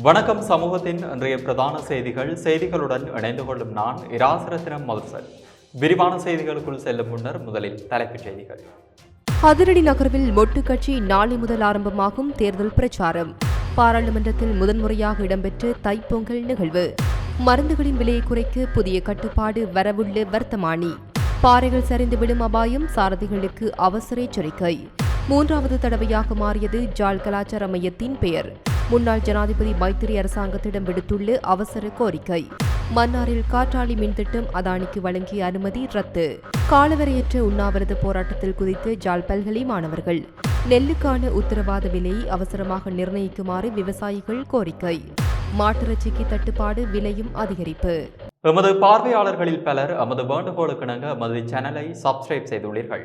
வணக்கம் சமூகத்தின் இன்றைய பிரதான செய்திகள். செய்திகளுடன் இணைந்து கொள்ளும் நான் இராசரத்தினம் மதுசன். விரிவான செய்திகளுக்குள் செல்லும் முன்னர் முதலில் தலைப்புச் செய்திகள். அதிரடி நகர்வில் மொட்டு கட்சி நாளை முதல் ஆரம்பமாகும் தேர்தல் பிரச்சாரம். பாராளுமன்றத்தில் முதன்முறையாக இடம்பெற்ற தைப்பொங்கல் நிகழ்வு. மருந்துகளின் விலையை குறைக்க புதிய கட்டுப்பாடு வரவுள்ள வர்த்தமானி. பாறைகள் சரிந்து விடும் அபாயம் சாரதிகளுக்கு அவசர எச்சரிக்கை. மூன்றாவது தடவையாக மாறியது ஜாழ் கலாச்சார மையத்தின் பெயர். முன்னாள் ஜனாதிபதி மைத்திரி அரசாங்கத்திடம் விடுத்துள்ள அவசர கோரிக்கை. மன்னாரில் காற்றாலை மின் திட்டம் அதானிக்கு வழங்கிய அனுமதி ரத்து. காலவரையற்ற உண்ணாவிரத போராட்டத்தில் குதித்து ஜாழ் பல்கலை மாணவர்கள். நெல்லுக்கான உத்தரவாத விலையை அவசரமாக நிர்ணயிக்குமாறு விவசாயிகள் கோரிக்கை. மாட்டிறைச்சிக்கு தட்டுப்பாடு விலையும் அதிகரிப்பு. எமது பார்வையாளர்களில் பலர் எமது வேண்டுகோளுக்கிணங்க எமது சேனலை சப்ஸ்கிரைப் செய்துள்ளீர்கள்.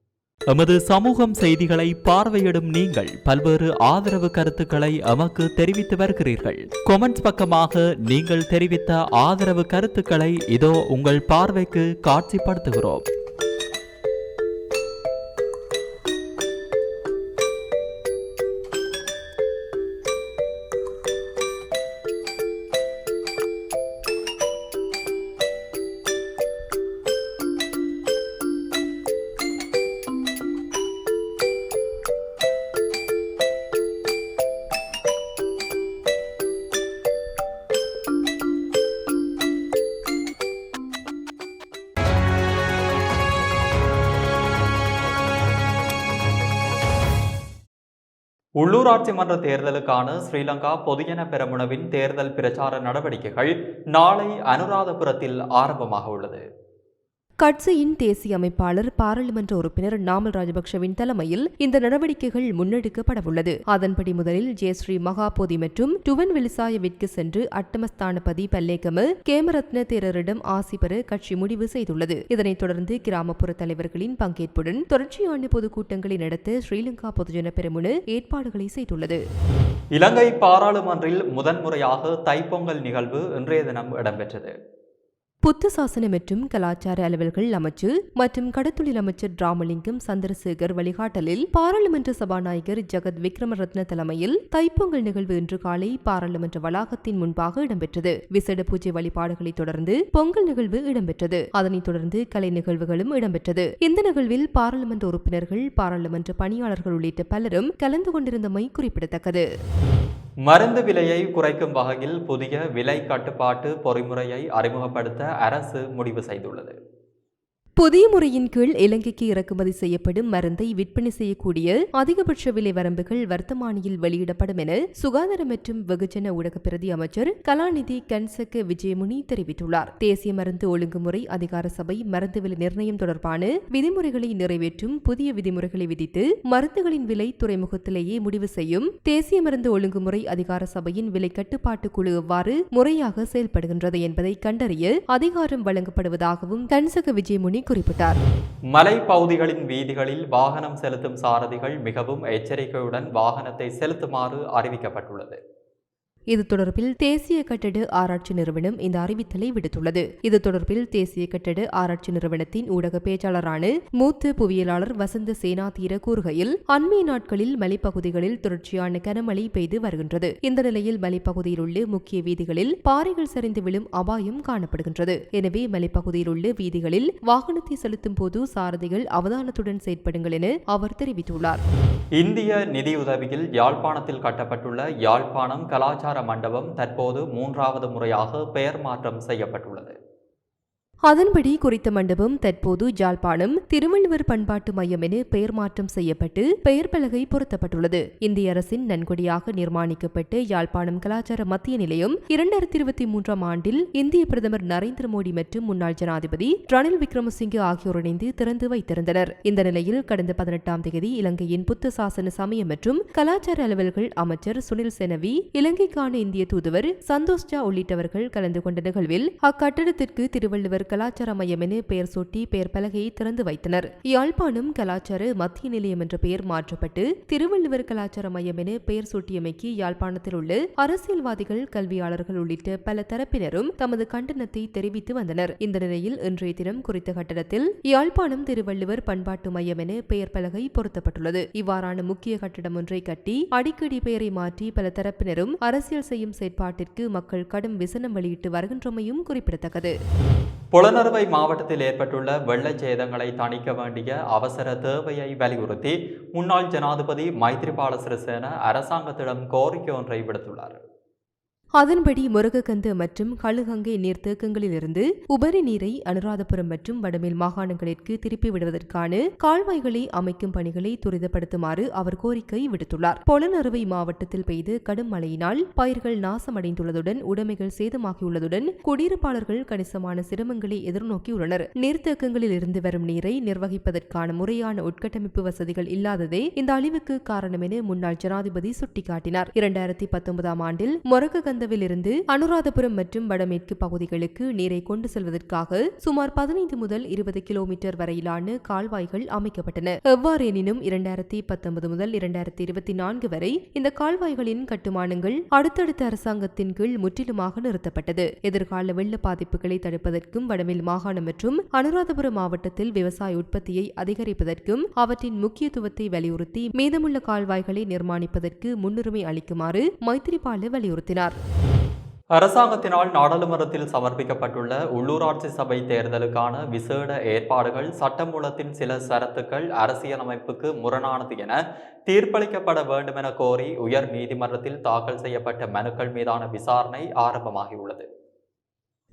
எமது சமூகம் செய்திகளை பார்வையிடும் நீங்கள் பல்வேறு ஆதரவு கருத்துக்களை எமக்கு தெரிவித்து வருகிறீர்கள். கொமெண்ட்ஸ் பக்கமாக நீங்கள் தெரிவித்த ஆதரவு கருத்துக்களை இதோ உங்கள் பார்வைக்கு காட்சிப்படுத்துகிறோம். உள்ளூராட்சி மன்ற தேர்தலுக்கான ஸ்ரீலங்கா பொதுஜன பெரமுனவின் தேர்தல் பிரச்சார நடவடிக்கைகள் நாளை அனுராதபுரத்தில் ஆரம்பமாக உள்ளது. கட்சியின் தேசிய அமைப்பாளர் பாராளுமன்ற உறுப்பினர் நாமல் ராஜபக்ஷவின் தலைமையில் இந்த நடவடிக்கைகள் முன்னெடுக்கப்படவுள்ளது. அதன்படி முதலில் ஜெயஸ்ரீ மகாபோதி மற்றும் டுவன் விலிசாயவிற்கு சென்று அட்டமஸ்தானபதி பல்லேகம கேமரத்ன தேரரிடம் ஆசி பெற கட்சி முடிவு செய்துள்ளது. இதனைத் தொடர்ந்து கிராமப்புற தலைவர்களின் பங்கேற்புடன் தொடர்ச்சியான பொதுக்கூட்டங்களை நடத்த ஸ்ரீலங்கா பொதுஜன பெருமுனு ஏற்பாடுகளை செய்துள்ளது. இலங்கை பாராளுமன்றில் முதன்முறையாக தைப்பொங்கல் நிகழ்வு இன்றைய தினம் இடம்பெற்றது. புத்த சாசன மற்றும் கலாச்சார அலுவல்கள் அமைச்சு மற்றும் கடத்தொழில் அமைச்சர் ராமலிங்கம் சந்திரசேகர் வழிகாட்டலில் பாராளுமன்ற சபாநாயகர் ஜெகத் விக்ரமரத்ன தலைமையில் தைப்பொங்கல் நிகழ்வு இன்று காலை பாராளுமன்ற வளாகத்தின் முன்பாக இடம்பெற்றது. விசேட பூஜை வழிபாடுகளை தொடர்ந்து பொங்கல் நிகழ்வு இடம்பெற்றது. அதனைத் தொடர்ந்து கலை நிகழ்வுகளும் இடம்பெற்றது. இந்த நிகழ்வில் பாராளுமன்ற உறுப்பினர்கள் பாராளுமன்ற பணியாளர்கள் உள்ளிட்ட பலரும் கலந்து கொண்டிருந்தமை குறிப்பிடத்தக்கது. மருந்து விலையை குறைக்கும் வகையில் புதிய விலை கட்டுப்பாட்டு பொறிமுறையை அறிமுகப்படுத்த அரசு முடிவு செய்துள்ளது. புதிய முறையின் கீழ் இலங்கைக்கு இறக்குமதி செய்யப்படும் மருந்தை விற்பனை செய்யக்கூடிய அதிகபட்ச விலை வரம்புகள் வர்த்தமானியில் வெளியிடப்படும் என சுகாதார மற்றும் வெகுஜன ஊடக பிரதி அமைச்சர் கலாநிதி கன்சக்க விஜயமுனி தெரிவித்துள்ளார். தேசிய மருந்து ஒழுங்குமுறை அதிகார சபை மருந்து விலை நிர்ணயம் தொடர்பான விதிமுறைகளை நிறைவேற்றும் புதிய விதிமுறைகளை விதித்து மருந்துகளின் விலை துறைமுகத்திலேயே முடிவு செய்யும் தேசிய மருந்து ஒழுங்குமுறை அதிகார சபையின் விலை கட்டுப்பாட்டு குழு எவ்வாறு முறையாக செயல்படுகின்றது என்பதை கண்டறிய அதிகாரம் வழங்கப்படுவதாகவும் கன்சக விஜயமுனி குறிப்பிட்டார். மலை பகுதிகளின் வீதிகளில் வாகனம் செலுத்தும் சாரதிகள் மிகவும் எச்சரிக்கையுடன் வாகனத்தை செலுத்துமாறு அறிவிக்கப்பட்டுள்ளது. இது தொடர்பில் தேசிய கட்டட ஆராய்ச்சி நிறுவனம் இந்த அறிவித்தலை விடுத்துள்ளது. இது தொடர்பில் தேசிய கட்டட ஆராய்ச்சி நிறுவனத்தின் ஊடக பேச்சாளரான மூத்த புவியியலாளர் வசந்த சேனாதீர கூறுகையில் அண்மைய நாட்களில் மலைப்பகுதிகளில் தொடர்ச்சியான கனமழை பெய்து வருகின்றது. இந்த நிலையில் மலைப்பகுதியில் உள்ள முக்கிய வீதிகளில் பாறைகள் சரிந்து விழும் அபாயம் காணப்படுகின்றது. எனவே மலைப்பகுதியில் உள்ள வீதிகளில் வாகனத்தை செலுத்தும் போது சாரதிகள் அவதானத்துடன் செயற்படுங்கள் என அவர் தெரிவித்துள்ளார். இந்திய நிதியுதவியில் யாழ்ப்பாணத்தில் கட்டப்பட்டுள்ள யாழ்ப்பாணம் கலாச்சார மண்டபம் தற்போது மூன்றாவது முறையாக பெயர் மாற்றம் செய்யப்பட்டுள்ளது. அதன்படி குறித்த மண்டபம் தற்போது ஜாழ்ப்பாணம் திருவள்ளுவர் பண்பாட்டு மையம் என பெயர் மாற்றம் செய்யப்பட்டு பெயர் பலகை பொருத்தப்பட்டுள்ளது. இந்திய அரசின் நன்கொடையாக நிர்மாணிக்கப்பட்ட யாழ்ப்பாணம் கலாச்சார மத்திய நிலையம் இரண்டாயிரத்தி இருபத்தி மூன்றாம் ஆண்டில் இந்திய பிரதமர் நரேந்திர மோடி மற்றும் முன்னாள் ஜனாதிபதி ரணில் விக்ரமசிங்கே ஆகியோர் இணைந்து திறந்து வைத்திருந்தனர். இந்த நிலையில் கடந்த பதினெட்டாம் தேதி இலங்கையின் புத்த சாசன சமய மற்றும் கலாச்சார அலுவல்கள் அமைச்சர் சுனில் செனவி இலங்கைக்கான இந்திய தூதுவர் சந்தோஷ் ஜா உள்ளிட்டவர்கள் கலந்து கொண்ட நிகழ்வில் அக்கட்டடத்திற்கு திருவள்ளுவர் கலாச்சார மையம் என பெயர் சூட்டி பெயர் பலகையை திறந்து வைத்தனர். யாழ்ப்பாணம் கலாச்சார மத்திய நிலையம் என்ற பெயர் மாற்றப்பட்டு திருவள்ளுவர் கலாச்சார மையம் என பெயர் சூட்டியமைக்கு யாழ்ப்பாணத்தில் உள்ள அரசியல்வாதிகள் கல்வியாளர்கள் உள்ளிட்ட பல தரப்பினரும் தமது கண்டனத்தை தெரிவித்து வந்தனர். இந்த நிலையில் இன்றைய தினம் குறித்த கட்டடத்தில் யாழ்ப்பாணம் திருவள்ளுவர் பண்பாட்டு மையம் என பெயர் பலகை பொருத்தப்பட்டுள்ளது. இவ்வாறான முக்கிய கட்டடம் ஒன்றை கட்டி அடிக்கடி பெயரை மாற்றி பல தரப்பினரும் அரசியல் செய்யும் செயற்பாட்டிற்கு மக்கள் கடும் விசனம் வெளியிட்டு வருகின்றமையும் குறிப்பிடத்தக்கது. புலனறுவை மாவட்டத்தில் ஏற்பட்டுள்ள வெள்ள சேதங்களை தணிக்க வேண்டிய அவசர தேவையை வலியுறுத்தி முன்னாள் ஜனாதிபதி மைத்ரிபால சிறிசேன அரசாங்கத்திடம் கோரிக்கை ஒன்றை விடுத்துள்ளார். அதன்படி முருகக்கந்து மற்றும் கழுகங்கை நீர்த்தேக்கங்களிலிருந்து உபரி நீரை அனுராதபுரம் மற்றும் வடமேல் மாகாணங்களிற்கு திருப்பி விடுவதற்கான கால்வாய்களை அமைக்கும் பணிகளை துரிதப்படுத்துமாறு அவர் கோரிக்கை விடுத்துள்ளார். பொலனறுவை மாவட்டத்தில் பெய்து கடும் மழையினால் பயிர்கள் நாசமடைந்துள்ளதுடன் உடைமைகள் சேதமாகியுள்ளதுடன் குடியிருப்பாளர்கள் கணிசமான சிரமங்களை எதிர்நோக்கியுள்ளனர். நீர்த்தேக்கங்களில் இருந்து வரும் நீரை நிர்வகிப்பதற்கான முறையான உட்கட்டமைப்பு வசதிகள் இல்லாததே இந்த அழிவுக்கு காரணம் என முன்னாள் ஜனாதிபதி சுட்டிக்காட்டினார். இரண்டாயிரத்தி பத்தொன்பதாம் ஆண்டில் மொரககந்த கந்தவிலிருந்து அனுராதபுரம் மற்றும் வடமேற்கு பகுதிகளுக்கு நீரை கொண்டு செல்வதற்காக சுமார் பதினைந்து முதல் இருபது கிலோமீட்டர் வரையிலான கால்வாய்கள் அமைக்கப்பட்டன. எவ்வாறெனினும் இரண்டாயிரத்தி பத்தொன்பது முதல் இரண்டாயிரத்தி இருபத்தி நான்கு வரை இந்த கால்வாய்களின் கட்டுமானங்கள் அடுத்தடுத்த அரசாங்கத்தின் கீழ் முற்றிலுமாக நிறுத்தப்பட்டது. எதிர்கால வெள்ள பாதிப்புகளை தடுப்பதற்கும் வடமேல் மாகாணம் மற்றும் அனுராதபுரம் மாவட்டத்தில் விவசாய உற்பத்தியை அதிகரிப்பதற்கும் அவற்றின் முக்கியத்துவத்தை வலியுறுத்தி மீதமுள்ள கால்வாய்களை நிர்மாணிப்பதற்கு முன்னுரிமை அளிக்குமாறு மைத்திரிபால வலியுறுத்தினார். அரசாங்கத்தினால் நாடாளுமன்றத்தில் சமர்ப்பிக்கப்பட்டுள்ள உள்ளூராட்சி சபை தேர்தலுக்கான விசேட ஏற்பாடுகள் சட்டமூலத்தின் சில சரத்துக்கள் அரசியலமைப்புக்கு முரணானது என தீர்ப்பளிக்கப்பட வேண்டும் என கோரி உயர் நீதிமன்றத்தில் தாக்கல் செய்யப்பட்ட மனுக்கள் மீதான விசாரணை ஆரம்பமாகியுள்ளது.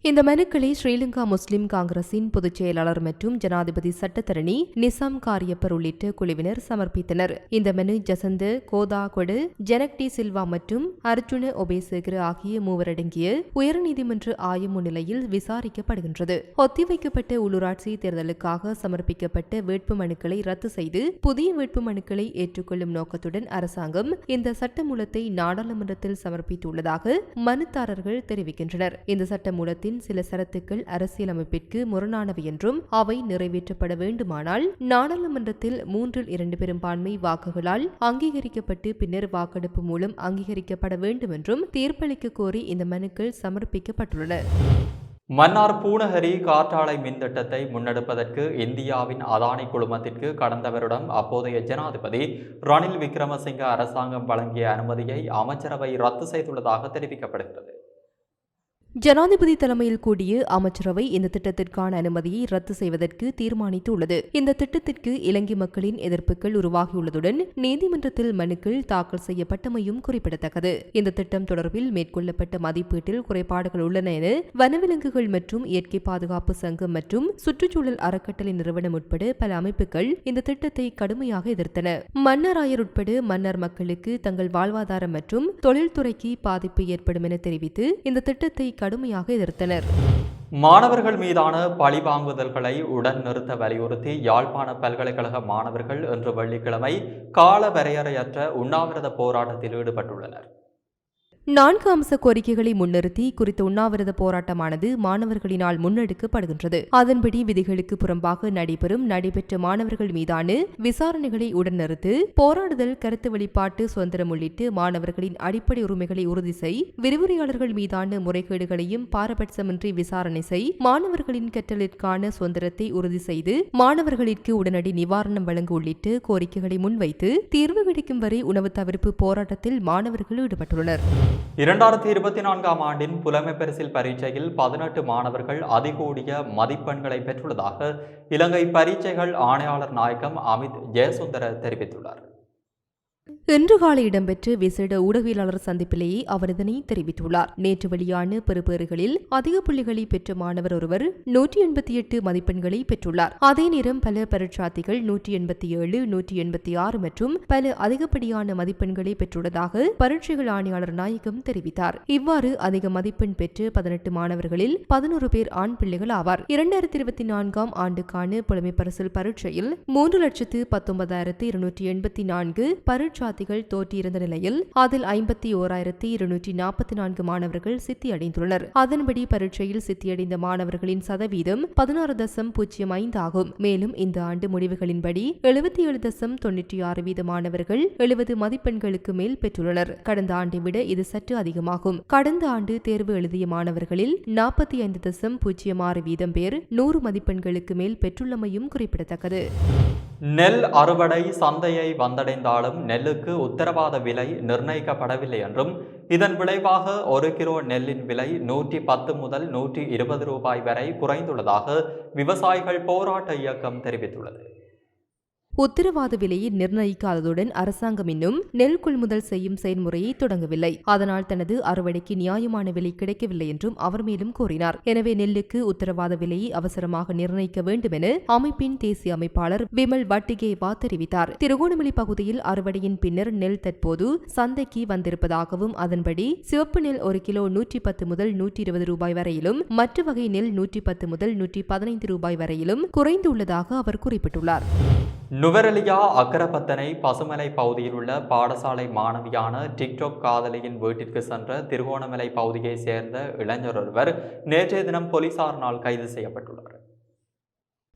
இந்த மனுக்களை ஸ்ரீலங்கா முஸ்லிம் காங்கிரசின் பொதுச் செயலாளர் மற்றும் ஜனாதிபதி சட்டத்தரணி நிசாம் காரியப்பர் உள்ளிட்ட குழுவினர் சமர்ப்பித்தனர். இந்த மனு ஜசந்த கோதாகொடு ஜனக் டி சில்வா மற்றும் அர்ஜுன ஒபேசேகர் ஆகிய மூவரடங்கிய உயர்நீதிமன்ற ஆய முன்னிலையில் விசாரிக்கப்படுகின்றது. ஒத்திவைக்கப்பட்ட உள்ளூராட்சி தேர்தலுக்காக சமர்ப்பிக்கப்பட்ட வேட்பு மனுக்களை ரத்து செய்து புதிய வேட்பு மனுக்களை ஏற்றுக்கொள்ளும் நோக்கத்துடன் அரசாங்கம் இந்த சட்டமூலத்தை நாடாளுமன்றத்தில் சமர்ப்பித்துள்ளதாக மனுதாரர்கள் தெரிவிக்கின்றனர். இந்த சட்டமூலத்தில் சட்டத்தின் சில சரத்துக்கள் அரசியலமைப்பிற்கு முரணானவை என்றும் அவை நிறைவேற்றப்பட வேண்டுமானால் நாடாளுமன்றத்தில் மூன்றில் இரண்டு பெரும்பான்மை வாக்குகளால் அங்கீகரிக்கப்பட்டு பின்னர் வாக்கெடுப்பு மூலம் அங்கீகரிக்கப்பட வேண்டும் என்றும் தீர்ப்பளிக்க கோரி இந்த மனுக்கள் சமர்ப்பிக்கப்பட்டுள்ளன. மன்னார் பூனகரி காற்றாலை மின்திட்டத்தை முன்னெடுப்பதற்கு இந்தியாவின் அதானி குழுமத்திற்கு கடந்த வருடம் அப்போதைய ஜனாதிபதி ரணில் விக்ரமசிங்க அரசாங்கம் வழங்கிய அனுமதியை அமைச்சரவை ரத்து செய்துள்ளதாக தெரிவிக்கப்படுகிறது. ஜனாதிபதி தலைமையில் கூடிய அமைச்சரவை இந்த திட்டத்திற்கான அனுமதியை ரத்து செய்வதற்கு தீர்மானித்துள்ளது. இந்த திட்டத்திற்கு இலங்கை மக்களின் எதிர்ப்புகள் உருவாகியுள்ளதுடன் நீதிமன்றத்தில் மனுக்கள் தாக்கல் செய்யப்பட்டமையும் குறிப்பிடத்தக்கது. இந்த திட்டம் தொடர்பில் மேற்கொள்ளப்பட்ட மதிப்பீட்டில் குறைபாடுகள் உள்ளன என வனவிலங்குகள் மற்றும் இயற்கை பாதுகாப்பு சங்கம் மற்றும் சுற்றுச்சூழல் அறக்கட்டளை நிறுவனம் உட்பட பல அமைப்புகள் இந்த திட்டத்தை கடுமையாக எதிர்த்தன. மன்னராயர் உட்பட மன்னர் மக்களுக்கு தங்கள் வாழ்வாதாரம் மற்றும் தொழில்துறைக்கு பாதிப்பு ஏற்படும் என தெரிவித்து இந்த திட்டத்தை கடுமையாக எதிர்த்தனர். மாணவர்கள் மீதான பழி வாங்குதல்களை உடன் நிறுத்த வலியுறுத்தி யாழ்ப்பாண பல்கலைக்கழக மாணவர்கள் இன்று வெள்ளிக்கிழமை கால வரையறையற்ற உண்ணாவிரத போராட்டத்தில் ஈடுபட்டுள்ளனர். நான்கு அம்ச கோரிக்கைகளை முன்னிறுத்தி குறித்த உண்ணாவிரத போராட்டமானது மாணவர்களினால் முன்னெடுக்கப்படுகின்றது. அதன்படி விதிகளுக்கு புறம்பாக நடைபெறும் நடைபெற்ற மாணவர்கள் மீதான விசாரணைகளை உடன் நிறுத்து போராடுதல் கருத்து வெளிப்பாட்டு சுதந்திரம் உள்ளிட்டு மாணவர்களின் அடிப்படை உரிமைகளை உறுதி செய் விரிவுரையாளர்கள் மீதான முறைகேடுகளையும் பாரபட்சமின்றி விசாரணை செய் மாணவர்களின் கற்றலிற்கான சுதந்திரத்தை உறுதி செய்து மாணவர்களிற்கு உடனடி நிவாரணம் வழங்க உள்ளிட்டு கோரிக்கைகளை முன்வைத்து தீர்வு கிடைக்கும் வரை உணவு தவிர்ப்பு போராட்டத்தில் மாணவர்கள் ஈடுபட்டுள்ளனர். இரண்டாயிரத்தி இருபத்தி நான்காம் ஆண்டின் புலமை பரிசில் பரீட்சையில் பதினெட்டு மாணவர்கள் அதிகூடிய மதிப்பெண்களை பெற்றுள்ளதாக இலங்கை பரீட்சைகள் ஆணையாளர் நாயகம் அமித் ஜெயசுந்தர தெரிவித்துள்ளார். இன்று காலை இடம்பெற்ற விசேட ஊடகவியலாளர் சந்திப்பிலேயே அவர் இதனை தெரிவித்துள்ளார். நேற்று வெளியான பெறுபேறுகளில் அதிக புள்ளிகளை பெற்ற மாணவர் ஒருவர் நூற்றி எண்பத்தி எட்டு மதிப்பெண்களை பெற்றுள்ளார். அதே நேரம் பல பரீட்சார்த்திகள் நூற்றி எண்பத்தி ஏழு நூற்றி எண்பத்தி ஆறு மற்றும் பல அதிகப்படியான மதிப்பெண்களை பெற்றுள்ளதாக பரீட்சைகள் ஆணையாளர் நாயகம் தெரிவித்தார். இவ்வாறு அதிக மதிப்பெண் பெற்று பதினெட்டு மாணவர்களில் பதினோரு பேர் ஆண் பிள்ளைகள் ஆவார். இரண்டாயிரத்தி இருபத்தி நான்காம் ஆண்டுக்கான புலமை பரிசில் பரீட்சையில் மூன்று லட்சத்து பத்தொன்பதாயிரத்து இருநூற்றி எண்பத்தி நான்கு பரீட்சார்த்திகள் தோற்றியிருந்த நிலையில் அதில் ஐம்பத்தி ஓராயிரத்தி இருநூற்றி நாற்பத்தி நான்கு மாணவர்கள் சித்தியடைந்துள்ளனர். அதன்படி பரீட்சையில் சித்தியடைந்த மாணவர்களின் சதவீதம் பதினாறு தசம் பூஜ்ஜியம் ஐந்து ஆகும். மேலும் இந்த ஆண்டு முடிவுகளின்படி எழுபத்தி ஏழு தசம் தொன்னூற்றி ஆறு வீத மாணவர்கள் எழுபது மதிப்பெண்களுக்கு மேல் பெற்றுள்ளனர். கடந்த ஆண்டை விட இது சற்று அதிகமாகும். கடந்த ஆண்டு தேர்வு எழுதிய மாணவர்களில் நாற்பத்தி ஐந்து தசம் பூஜ்ஜியம் ஆறு வீதம் பேர் நூறு மதிப்பெண்களுக்கு மேல் பெற்றுள்ளமையும் குறிப்பிடத்தக்கது. நெல் அறுவடை சந்தையை வந்தடைந்தாலும் நெல்லுக்கு உத்தரவாத விலை நிர்ணயிக்கப்படவில்லை என்றும் இதன் விளைவாக ஒரு கிலோ நெல்லின் விலை நூற்றி பத்து முதல் நூற்றி இருபது ரூபாய் வரை குறைந்துள்ளதாக விவசாயிகள் போராட்ட இயக்கம் தெரிவித்துள்ளது. உத்தரவாத விலையை நிர்ணயிக்காததுடன் அரசாங்கம் இன்னும் நெல் கொள்முதல் செய்யும் செயல்முறையை தொடங்கவில்லை. அதனால் தனது அறுவடைக்கு நியாயமான விலை கிடைக்கவில்லை என்றும் அவர் மேலும் கூறினார். எனவே நெல்லுக்கு உத்தரவாத விலையை அவசரமாக நிர்ணயிக்க வேண்டும் என அமைப்பின் தேசிய அமைப்பாளர் விமல் வட்டிகேவா தெரிவித்தார். திருகோணமலை பகுதியில் அறுவடையின் பின்னர் நெல் தற்போது சந்தைக்கு வந்திருப்பதாகவும் அதன்படி சிவப்பு நெல் ஒரு கிலோ நூற்றி பத்து முதல் நூற்றி இருபது ரூபாய் வரையிலும் மற்ற வகை நெல் நூற்றி பத்து முதல் நூற்றி பதினைந்து ரூபாய் வரையிலும் குறைந்துள்ளதாக அவர் குறிப்பிட்டுள்ளார். நுவரெலியா அக்கரப்பத்தனை பசுமலை பகுதியில் உள்ள பாடசாலை மாணவியான டிக்டாக் காதலியின் வீட்டிற்கு சென்ற திருகோணமலை பகுதியைச் சேர்ந்த இளைஞர் ஒருவர் நேற்றைய தினம் போலீசாரினால் கைது செய்யப்பட்டுள்ளார்.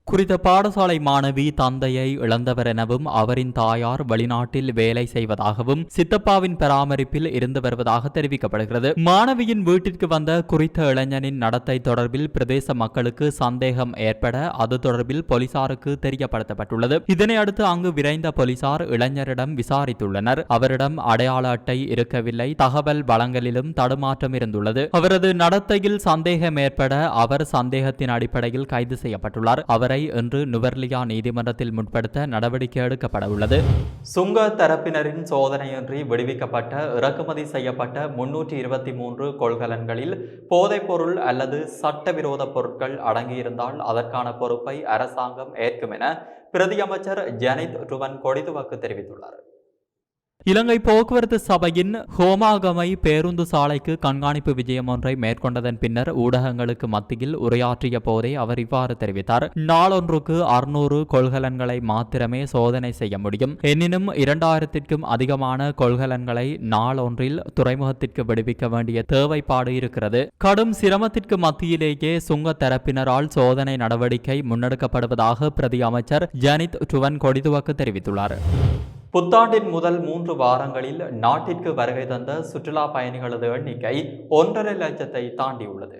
குறித்த பாடசாலை மாணவி தந்தையை இழந்தவர் எனவும் அவரின் தாயார் வெளிநாட்டில் வேலை செய்வதாகவும் சித்தப்பாவின் பராமரிப்பில் இருந்து வருவதாக தெரிவிக்கப்படுகிறது. மாணவியின் வீட்டிற்கு வந்த குறித்த இளைஞனின் நடத்தை தொடர்பில் பிரதேச மக்களுக்கு சந்தேகம் ஏற்பட அது தொடர்பில் போலீசாருக்கு தெரியப்படுத்தப்பட்டுள்ளது. இதனை அடுத்து அங்கு விரைந்த போலீசார் இளைஞரிடம் விசாரித்துள்ளனர். அவரிடம் அடையாள அட்டை இருக்கவில்லை. தகவல் வழங்கலிலும் தடுமாற்றம் இருந்துள்ளது. அவரது நடத்தையில் சந்தேகம் ஏற்பட அவர் சந்தேகத்தின் அடிப்படையில் கைது செய்யப்பட்டுள்ளார். அவர் இன்று நுவர்லியா நீதிமன்றத்தில் முற்படுத்த நடவடிக்கை எடுக்கப்பட உள்ளது சுங்க தரப்பினரின் சோதனையின்றி விடுவிக்கப்பட்ட இறக்குமதி செய்யப்பட்ட முன்னூற்றி இருபத்தி மூன்று கொள்கலன்களில் போதைப்பொருள் அல்லது சட்டவிரோத பொருட்கள் அடங்கியிருந்தால் அதற்கான பொறுப்பை அரசாங்கம் ஏற்கும் என பிரதியமைச்சர் ஜெனித் ஜனித் ருவன் கொடிதுவாக்கு தெரிவித்துள்ளார். இலங்கை போக்குவரத்து சபையின் ஹோமாகமை பேருந்து சாலைக்கு கண்காணிப்பு விஜயம் ஒன்றை மேற்கொண்டதன் பின்னர் ஊடகங்களுக்கு மத்தியில் உரையாற்றிய போதே அவர் இவ்வாறு தெரிவித்தார். நாளொன்றுக்கு அறுநூறு கொள்கலன்களை மாத்திரமே சோதனை செய்ய முடியும். எனினும் இரண்டாயிரத்திற்கும் அதிகமான கொள்கலன்களை நாளொன்றில் துறைமுகத்திற்கு விடுவிக்க வேண்டிய தேவைப்பாடு இருக்கிறது. கடும் சிரமத்திற்கு மத்தியிலேயே சுங்க தரப்பினரால் சோதனை நடவடிக்கை முன்னெடுக்கப்படுவதாக பிரதி அமைச்சர் ஜனித் டுவன் கொடிதுவக்கு தெரிவித்துள்ளார். புத்தாண்டின் முதல் மூன்று வாரங்களில் நாட்டிற்கு வருகை தந்த சுற்றுலா பயணிகளது எண்ணிக்கை ஒன்றரை லட்சத்தை தாண்டியுள்ளது.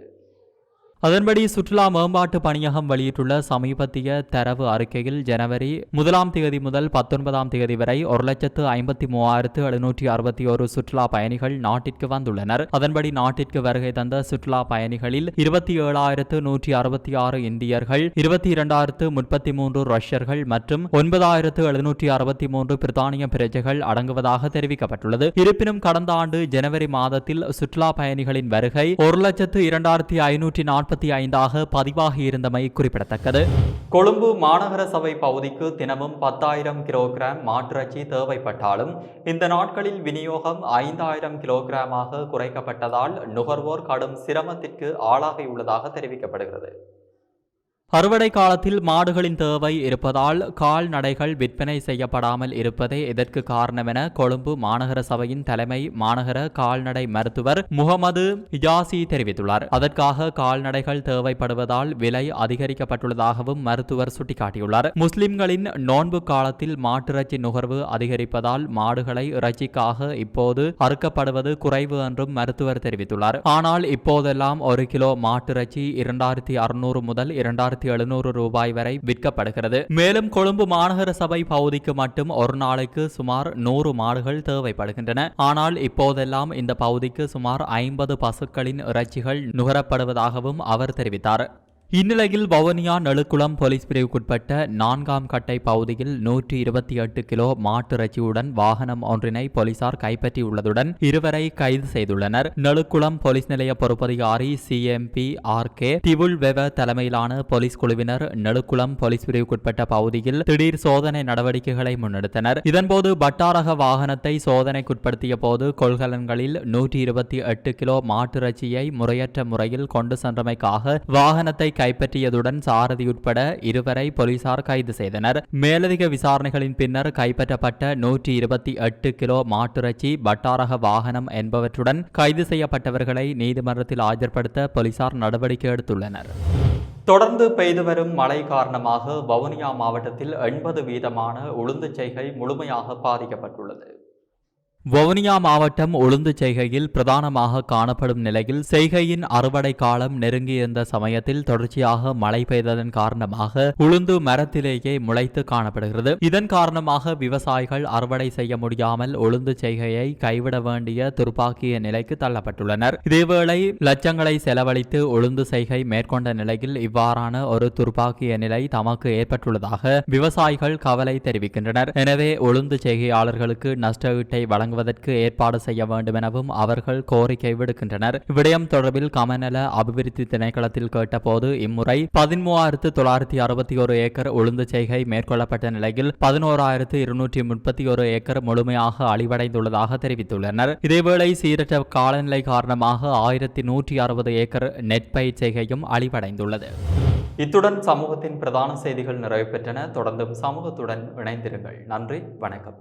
அதன்படி சுற்றுலா மேம்பாட்டு பணியகம் வெளியிட்டுள்ள சமீபத்திய தரவு அறிக்கையில் ஜனவரி முதலாம் தேதி முதல் பத்தொன்பதாம் தேதி வரை ஒரு லட்சத்து ஐம்பத்தி மூவாயிரத்து எழுநூற்றி அறுபத்தி ஒரு சுற்றுலா பயணிகள் நாட்டிற்கு வந்துள்ளனர். அதன்படி நாட்டிற்கு வருகை தந்த சுற்றுலா பயணிகளில் இருபத்தி ஏழாயிரத்து நூற்றி அறுபத்தி ஆறு இந்தியர்கள் இருபத்தி இரண்டாயிரத்து முப்பத்தி மூன்று ரஷ்யர்கள் மற்றும் ஒன்பதாயிரத்து எழுநூற்றி அறுபத்தி மூன்று பிரித்தானிய பிரஜைகள் அடங்குவதாக தெரிவிக்கப்பட்டுள்ளது. இருப்பினும் கடந்த ஆண்டு ஜனவரி மாதத்தில் சுற்றுலா பயணிகளின் வருகை ஒரு லட்சத்து இரண்டாயிரத்தி ஐநூற்றி நாற்பத்தி ஐந்தாக பதிவாகி இருந்தமை குறிப்பிடத்தக்கது. கொழும்பு மாநகர சபை பகுதிக்கு தினமும் பத்தாயிரம் கிலோகிராம் மாட்டிறைச்சி தேவைப்பட்டாலும் இந்த நாட்களில் விநியோகம் ஐந்தாயிரம் கிலோகிராமாக குறைக்கப்பட்டதால் நுகர்வோர் கடும் சிரமத்திற்கு ஆளாகியுள்ளதாக தெரிவிக்கப்படுகிறது. அறுவடை காலத்தில் மாடுகளின் தேவை இருப்பதால் கால்நடைகள் விற்பனை செய்யப்படாமல் இருப்பதே இதற்கு காரணம் என கொழும்பு மாநகர சபையின் தலைமை மாநகர கால்நடை மருத்துவர் முகமது இஜாசி தெரிவித்துள்ளார். அதற்காக கால்நடைகள் தேவைப்படுவதால் விலை அதிகரிக்கப்பட்டுள்ளதாகவும் மருத்துவர் சுட்டிக்காட்டியுள்ளார். முஸ்லிம்களின் நோன்பு காலத்தில் மாட்டிறைச்சி நுகர்வு அதிகரிப்பதால் மாடுகளை இறைச்சிக்காக இப்போது அறுக்கப்படுவது குறைவு என்றும் மருத்துவர் தெரிவித்துள்ளார். ஆனால் இப்போதெல்லாம் ஒரு கிலோ மாட்டிறைச்சி இரண்டாயிரத்தி அறுநூறு முதல் இரண்டாயிரத்தி எழுநூறு ரூபாய் வரை விற்கப்படுகிறது. மேலும் கொழும்பு மாநகர சபை பகுதிக்கு மட்டும் ஒரு நாளைக்கு சுமார் நூறு மாடுகள் தேவைப்படுகின்றன. ஆனால் இப்போதெல்லாம் இந்த பகுதிக்கு சுமார் ஐம்பது பசுக்களின் இறைச்சிகள் நுகரப்படுவதாகவும் அவர் தெரிவித்தார். இந்நிலையில் வவுனியா நெழுக்குளம் போலீஸ் பிரிவுக்குட்பட்ட நான்காம் கட்டை பகுதியில் நூற்றி இருபத்தி எட்டு கிலோ மாட்டிறைச்சியுடன் வாகனம் ஒன்றினை போலீசார் கைப்பற்றியுள்ளதுடன் இருவரை கைது செய்துள்ளனர். நெழுக்குளம் போலீஸ் நிலைய பொறுப்பதிகாரி CMP R K Diwulwewa தலைமையிலான போலீஸ் குழுவினர் நெழுக்குளம் போலீஸ் பிரிவுக்குட்பட்ட பகுதியில் திடீர் சோதனை நடவடிக்கைகளை முன்னெடுத்தனர். இதன்போது பட்டாரக வாகனத்தை சோதனைக்குட்படுத்திய போது கொள்கலன்களில் நூற்றி இருபத்தி எட்டு கிலோ மாட்டிறைச்சியை முறையற்ற முறையில் கொண்டு சென்றமைக்காக வாகனத்தை கைப்பற்றியதுடன் சாரதி உட்பட இருவரை போலீசார் கைது செய்தனர். மேலதிக விசாரணைகளின் பின்னர் கைப்பற்றப்பட்ட நூற்றி இருபத்தி எட்டு கிலோ மாட்டிறைச்சி பட்டாரக வாகனம் என்பவற்றுடன் கைது செய்யப்பட்டவர்களை நீதிமன்றத்தில் ஆஜர்படுத்த போலீசார் நடவடிக்கை எடுத்துள்ளனர். தொடர்ந்து பெய்து வரும் மழை காரணமாக வவுனியா மாவட்டத்தில் எண்பது வீதமான உளுந்துச் செய்கை முழுமையாக பாதிக்கப்பட்டுள்ளது. வவுனியா மாவட்டம் உளுந்து செய்கையில் பிரதானமாக காணப்படும் நிலையில் செய்கையின் அறுவடை காலம் நெருங்கியிருந்த சமயத்தில் தொடர்ச்சியாக மழை பெய்ததன் காரணமாக உளுந்து மரத்திலேயே முளைத்து காணப்படுகிறது. இதன் காரணமாக விவசாயிகள் அறுவடை செய்ய முடியாமல் உளுந்து செய்கையை கைவிட வேண்டிய துருப்பாக்கிய நிலைக்கு தள்ளப்பட்டுள்ளனர். இதேவேளை லட்சங்களை செலவழித்து உளுந்து செய்கை மேற்கொண்ட நிலையில் இவ்வாறான ஒரு துருப்பாக்கிய நிலை தமக்கு ஏற்பட்டுள்ளதாக விவசாயிகள் கவலை தெரிவிக்கின்றனர். எனவே உளுந்து செய்கையாளர்களுக்கு நஷ்டவீட்டை வழங்க வழங்குவதற்கு ஏற்பாடு செய்ய வேண்டும் எனவும் அவர்கள் கோரிக்கை விடுக்கின்றனர். இவ்விடயம் தொடர்பில் கமநல அபிவிருத்தி திணைக்களத்தில் கேட்டபோது இம்முறை பதிமூவாயிரத்து தொள்ளாயிரத்தி அறுபத்தி ஒரு ஏக்கர் உளுந்து செய்கை மேற்கொள்ளப்பட்ட நிலையில் பதினோராயிரத்து இருநூற்றி முப்பத்தி ஒரு ஏக்கர் முழுமையாக அழிவடைந்துள்ளதாக தெரிவித்துள்ளனர். இதேவேளை சீரற்ற காலநிலை காரணமாக ஆயிரத்தி நூற்றி அறுபது ஏக்கர் நெற்பயிர் செய்கையும் அழிவடைந்துள்ளது. இத்துடன் சமூகத்தின் பிரதான செய்திகள் நிறைவு பெற்றன. தொடர்ந்தும் சமூகத்துடன் இணைந்திருங்கள். நன்றி வணக்கம்.